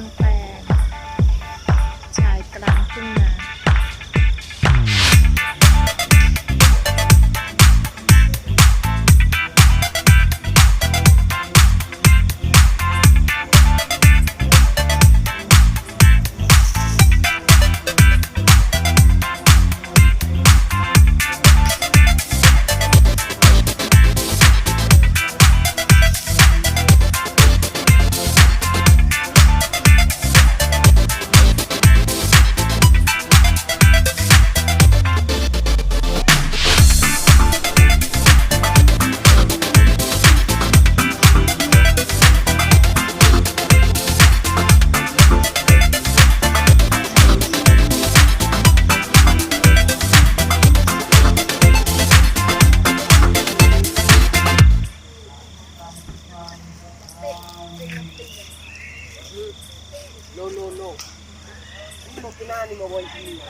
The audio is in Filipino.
Bang. No, no, no. Hindi mo kinani mo one kilo.